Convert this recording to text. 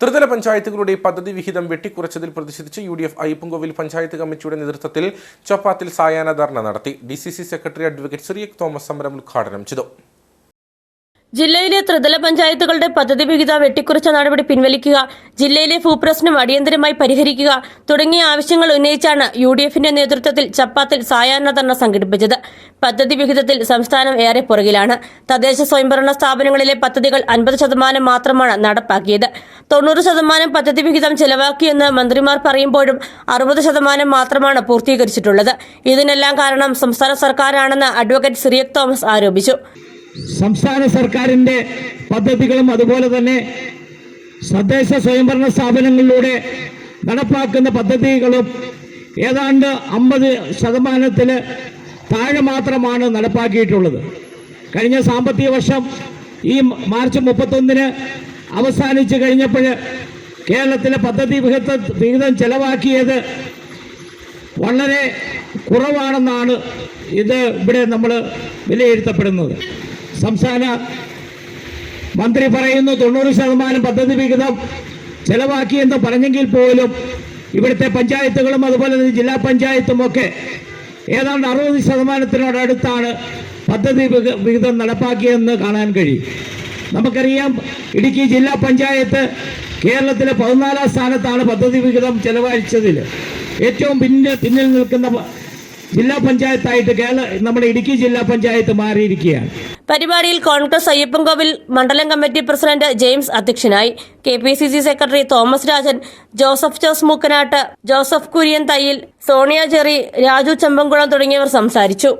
ത്രിതല പഞ്ചായത്തുകളുടെ പദ്ധതി വിഹിതം വെട്ടിക്കുറച്ചതിൽ പ്രതിഷേധിച്ച് U D F Ayyappancoil panchayat കമ്മിറ്റിയുടെ നേതൃത്വത്തിൽ ചൊപ്പാത്തിൽ സായാഹ്ന ധർണ നടത്തി. D C C secretary advocate Cyriac Thomas സമരം ഉദ്ഘാടനം ചെയ്തു. ജില്ലയിലെ ത്രിതല പഞ്ചായത്തുകളുടെ പദ്ധതി വിഹിത വെട്ടിക്കുറച്ച നടപടി പിൻവലിക്കുക ജില്ലയിലെ ഭൂപ്രശ്നം അടിയന്തരമായി പരിഹരിക്കുക തുടങ്ങിയ ആവശ്യങ്ങൾ ഉന്നയിച്ചാണ് യു ഡി എഫിന്റെ നേതൃത്വത്തിൽ ചപ്പാത്തിൽ സായാഹ്നധർണ സംഘടിപ്പിച്ചത്. പദ്ധതി വിഹിതത്തിൽ സംസ്ഥാനം ഏറെ പുറകിലാണ്. തദ്ദേശ സ്വയംഭരണ സ്ഥാപനങ്ങളിലെ പദ്ധതികൾ അൻപത് ശതമാനം മാത്രമാണ് നടപ്പാക്കിയത്. തൊണ്ണൂറ് ശതമാനം പദ്ധതി വിഹിതം ചെലവാക്കിയെന്ന് മന്ത്രിമാർ പറയുമ്പോഴും അറുപത് ശതമാനം മാത്രമാണ് പൂർത്തീകരിച്ചിട്ടുള്ളത്. ഇതിനെല്ലാം കാരണം സംസ്ഥാന സർക്കാരാണെന്ന് അഡ്വക്കേറ്റ് സിറിയക് തോമസ് ആരോപിച്ചു. സംസ്ഥാന സർക്കാരിന്റെ പദ്ധതികളും അതുപോലെ തന്നെ തദ്ദേശ സ്വയംഭരണ സ്ഥാപനങ്ങളിലൂടെ നടപ്പാക്കുന്ന പദ്ധതികളും ഏതാണ്ട് അമ്പത് ശതമാനത്തിൽ താഴെ മാത്രമാണ് നടപ്പാക്കിയിട്ടുള്ളത്. കഴിഞ്ഞ സാമ്പത്തിക വർഷം ഈ മാർച്ച് മുപ്പത്തൊന്നിന് അവസാനിച്ച് കഴിഞ്ഞപ്പോൾ കേരളത്തിലെ പദ്ധതി വിഹിത വിഹിതം ചെലവാക്കിയത് വളരെ കുറവാണെന്നാണ് ഇത് ഇവിടെ നമ്മൾ വിലയിരുത്തപ്പെടുന്നത്. സംസ്ഥാന മന്ത്രി പറയുന്നു തൊണ്ണൂറ് ശതമാനം പദ്ധതി വിഹിതം ചെലവാക്കിയെന്ന് പറഞ്ഞെങ്കിൽ പോലും ഇവിടുത്തെ പഞ്ചായത്തുകളും അതുപോലെ തന്നെ ജില്ലാ പഞ്ചായത്തും ഒക്കെ ഏതാണ്ട് അറുപത് ശതമാനത്തിനോടടുത്താണ് പദ്ധതി വിഹ- വിഹിതം നടപ്പാക്കിയതെന്ന് കാണാൻ കഴിയും. നമുക്കറിയാം ഇടുക്കി ജില്ലാ പഞ്ചായത്ത് കേരളത്തിലെ പതിനാലാം സ്ഥാനത്താണ് പദ്ധതി വിഹിതം ചെലവഴിച്ചതിൽ. ഏറ്റവും പിന്നിൽ പിന്നിൽ നിൽക്കുന്ന ജില്ലാ പഞ്ചായത്തായിട്ട് കേരള നമ്മുടെ ഇടുക്കി ജില്ലാ പഞ്ചായത്ത് മാറിയിരിക്കുകയാണ്. പരിപാടിയിൽ കോൺഗ്രസ് അയ്യപ്പൻകോവിൽ മണ്ഡലം കമ്മിറ്റി പ്രസിഡന്റ് ജെയിംസ് അധ്യക്ഷനായി. K P C C secretary Thomas Rajan Joseph Jose Mookkanatt Joseph Kurian Thayyil Sonia Jerry Raju Chembankulam തുടങ്ങിയവർ സംസാരിച്ചു.